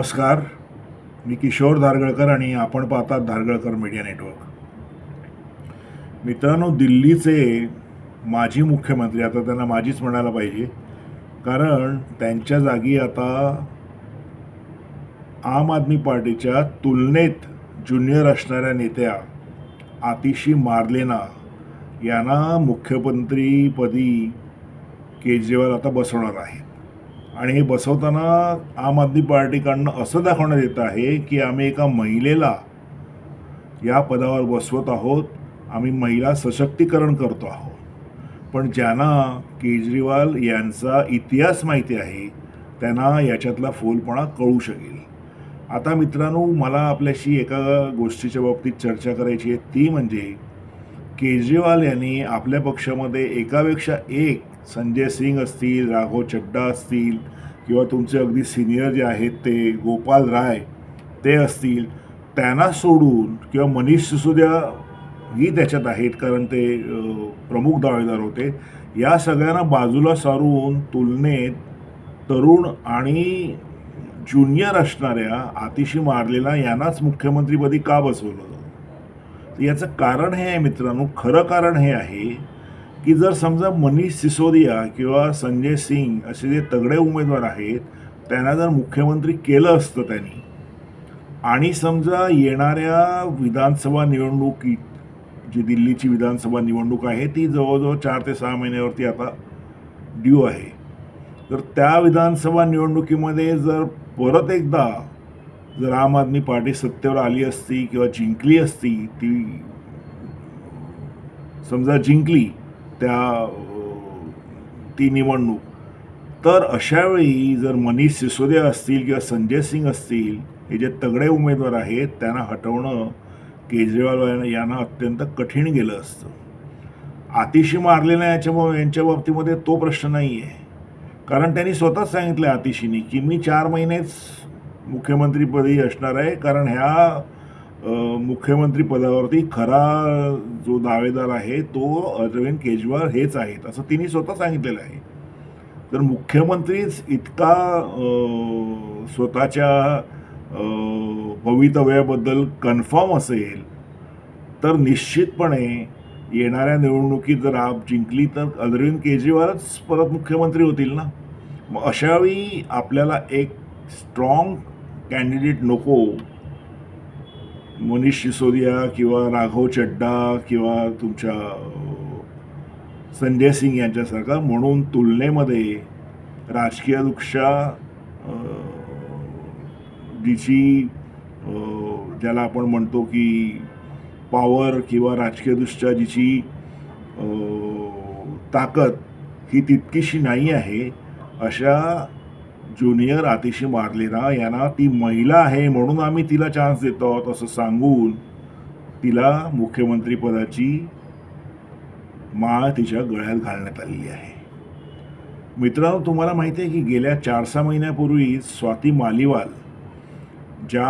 नमस्कार. मी किशोर धारगळकर आणि आपण पाहतात धारगळकर मीडिया नेटवर्क. मित्रांनो दिल्लीचे माजी मुख्यमंत्री आता त्यांना माजीच म्हणायला पाहिजे कारण त्यांच्या जागी आता आम आदमी पार्टीच्या तुलनेत ज्युनियर असणाऱ्या नेत्या आतिशी मार्लेना यांना मुख्यमंत्रीपदी केजरीवाल आता बसवणार आहेत. आणि हे बसवताना आम आदमी पार्टीकडनं असं दाखवण्यात येत आहे की आम्ही एका महिलेला या पदावर बसवत आहोत. आम्ही महिला सशक्तीकरण करतो आहोत. पण ज्यांना केजरीवाल यांचा इतिहास माहिती आहे त्यांना याच्यातला फोलपणा कळू शकेल. आता मित्रांनो मला आपल्याशी एका गोष्टीच्या बाबतीत चर्चा करायची आहे. ती म्हणजे केजरीवाल यांनी आपल्या पक्षामध्ये एकापेक्षा एक संजय सिंग असतील राघव चड्डा असतील किंवा तुमचे अगदी सिनियर जे आहेत ते गोपाल राय ते असतील त्यांना सोडून किंवा मनीष सिसोदिया ही त्याच्यात आहेत कारण ते प्रमुख दावेदार होते या सगळ्यांना बाजूला सारून तुलनेत तरुण आणि ज्युनियर असणाऱ्या आतिशी मारलेला यांनाच मुख्यमंत्रीपदी का बसवलं? याचं कारण हे आहे मित्रांनो खरं कारण हे आहे की जर समजा मनीष सिसोदिया किंवा संजय सिंग असे जे तगडे उमेदवार आहेत त्यांना जर मुख्यमंत्री केलं असतं त्यांनी आणि समजा येणाऱ्या विधानसभा निवडणुकीत जी दिल्लीची विधानसभा निवडणूक आहे ती जवळजवळ चार ते सहा महिन्यावरती आता ड्यू आहे. तर त्या विधानसभा निवडणुकीमध्ये जर परत एकदा जर आम आदमी पार्टी सत्तेवर आली असती किंवा जिंकली असती ती समजा जिंकली त्या ती निवडणूक. तर अशावेळी जर मनीष सिसोदिया असतील किंवा संजय सिंग असतील हे जे तगडे उमेदवार आहेत त्यांना हटवणं केजरीवाल यांना अत्यंत कठीण गेलं असतं. आतिशी मारलेला याच्यामुळे यांच्या बाबतीमध्ये तो प्रश्न नाही आहे कारण त्यांनी स्वतःच सांगितलं आतिशीनी की मी चार महिनेच मुख्यमंत्रीपदी असणार आहे कारण ह्या मुख्यमंत्री पदावरती खरा जो दावेदार आहे तो अरविंद केजरीवाल हेच आहेत असं तिने स्वतः सांगितलेलं आहे. तर मुख्यमंत्रीच इतका स्वतःच्या भवितव्याबद्दल कन्फर्म असेल तर निश्चितपणे येणाऱ्या निवडणुकीत जर आप जिंकली तर अरविंद केजरीवालच परत मुख्यमंत्री होतील ना? मग अशावेळी आपल्याला एक स्ट्रॉंग कॅन्डिडेट नको मनीष सिसोदिया किंवा राघव चड्डा किंवा तुमच्या संजय सिंग यांच्यासारखा म्हणून तुलनेमध्ये राजकीयदृष्ट्या अ, जिची ज्याला आपण म्हणतो की पॉवर किंवा राजकीयदृष्ट्या जिची ताकद ही तितकीशी नाही आहे अशा ज्युनियर आतिशी मारलेना यांना ती महिला आहे म्हणून आम्ही तिला चान्स देतो आहोत असं सांगून तिला मुख्यमंत्रीपदाची माळ तिच्या गळ्यात घालण्यात आलेली आहे. मित्रांनो तुम्हाला माहिती आहे की गेल्या चार सहा महिन्यापूर्वी स्वाती मालिवाल ज्या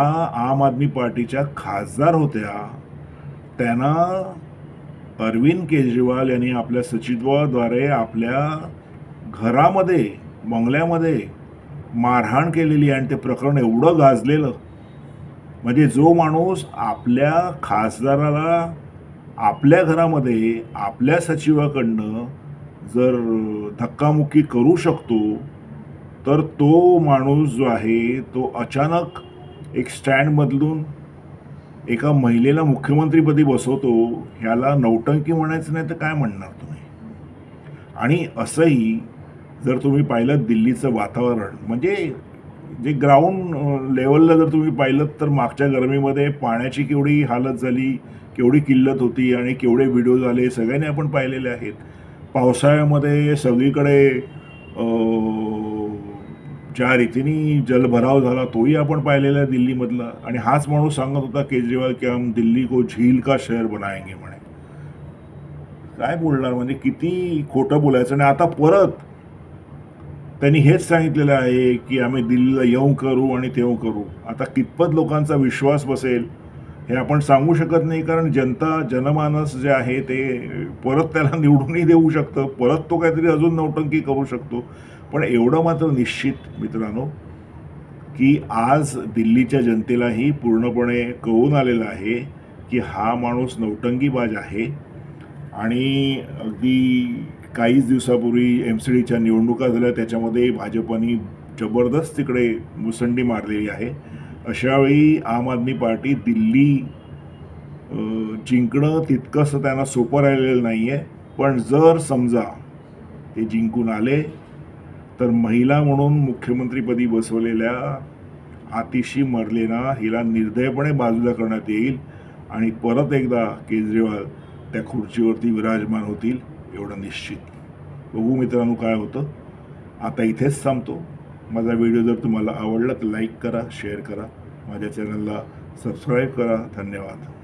आम आदमी पार्टीच्या खासदार होत्या त्यांना अरविंद केजरीवाल यांनी आपल्या सचिवाद्वारे आपल्या घरामध्ये बंगल्यामध्ये मारहाण केलेली आणि ते प्रकरण एवढं गाजलेलं म्हणजे जो माणूस आपल्या खासदाराला आपल्या घरामध्ये आपल्या सचिवाकडनं जर धक्कामुक्की करू शकतो तर तो माणूस जो आहे तो अचानक एक स्टँड बदलून एका महिलेला मुख्यमंत्रीपदी बसवतो ह्याला नौटंकी म्हणायचं नाही तर काय म्हणणार तुम्ही? आणि असंही जर तुम्ही पाहिलं दिल्लीचं वातावरण म्हणजे जे ग्राउंड लेवलला जर तुम्ही पाहिलं तर मागच्या गरमीमध्ये पाण्याची केवढी हालत झाली केवढी किल्लत होती आणि केवढे व्हिडिओ झाले सगळ्यांनी आपण पाहिलेले आहेत. पावसाळ्यामध्ये सगळीकडे ज्या रीतीने जलभराव झाला तोही आपण पाहिलेला आहे दिल्लीमधला. आणि हाच माणूस सांगत होता केजरीवाल की हम दिल्ली को झील का शहर बनाएंगे म्हणे. काय बोलणार म्हणजे किती खोटं बोलायचं. आणि आता परत त्यांनी हेच सांगितलेलं आहे की आम्ही दिल्लीला येऊ करू आणि तेऊ करू. आता कितपत लोकांचा विश्वास बसेल हे आपण सांगू शकत नाही कारण जनता जनमानस जे आहे ते परत त्याला निवडूनही देऊ शकतं. परत तो काहीतरी अजून नौटंकी करू शकतो. पण एवढं मात्र निश्चित मित्रांनो की आज दिल्लीच्या जनतेलाही पूर्णपणे कळून आलेलं आहे की हा माणूस नौटंकीबाज आहे. आणि अगदी काहीच दिवसापूर्वी एम सी डीच्या निवडणुका झाल्या. त्याच्यामध्ये भाजपनी जबरदस्त तिकडे मुसंडी मारलेली आहे. अशावेळी आम आदमी पार्टी दिल्ली जिंकणं तितकंसं त्यांना सोपं राहिलेलं नाही आहे पण जर समजा ते जिंकून आले तर महिला म्हणून मुख्यमंत्रीपदी बसवलेल्या आतिशी मरलेना हिला निर्दयपणे बाजूला करण्यात येईल आणि परत एकदा केजरीवाल त्या खुर्चीवरती विराजमान होतील. एवढं निश्चित. बघू मित्रांनो काय होतं. आता इथेच थांबतो. माझा व्हिडिओ जर तुम्हाला आवडला तर लाईक करा शेअर करा. माझ्या चॅनलला सबस्क्राईब करा. धन्यवाद.